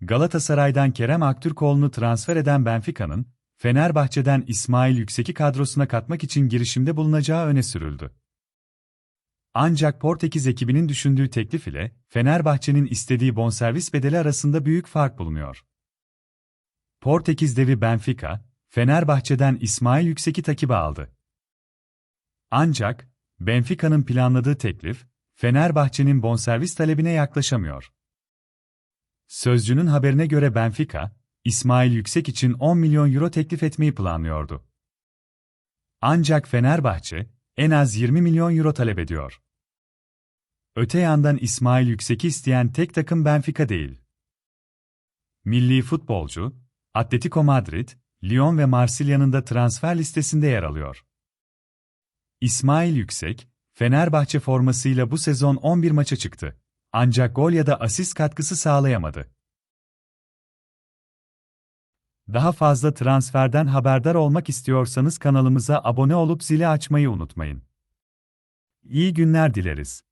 Galatasaray'dan Kerem Aktürkoğlu'nu transfer eden Benfica'nın, Fenerbahçe'den İsmail Yüksek'i kadrosuna katmak için girişimde bulunacağı öne sürüldü. Ancak Portekiz ekibinin düşündüğü teklif ile Fenerbahçe'nin istediği bonservis bedeli arasında büyük fark bulunuyor. Portekiz devi Benfica, Fenerbahçe'den İsmail Yüksek'i takibe aldı. Ancak, Benfica'nın planladığı teklif, Fenerbahçe'nin bonservis talebine yaklaşamıyor. Sözcünün haberine göre Benfica, İsmail Yüksek için 10 milyon euro teklif etmeyi planlıyordu. Ancak Fenerbahçe, en az 20 milyon euro talep ediyor. Öte yandan İsmail Yüksek'i isteyen tek takım Benfica değil. Milli futbolcu, Atletico Madrid, Lyon ve Marsilya'nın da transfer listesinde yer alıyor. İsmail Yüksek, Fenerbahçe formasıyla bu sezon 11 maça çıktı. Ancak gol ya da asist katkısı sağlayamadı. Daha fazla transferden haberdar olmak istiyorsanız kanalımıza abone olup zili açmayı unutmayın. İyi günler dileriz.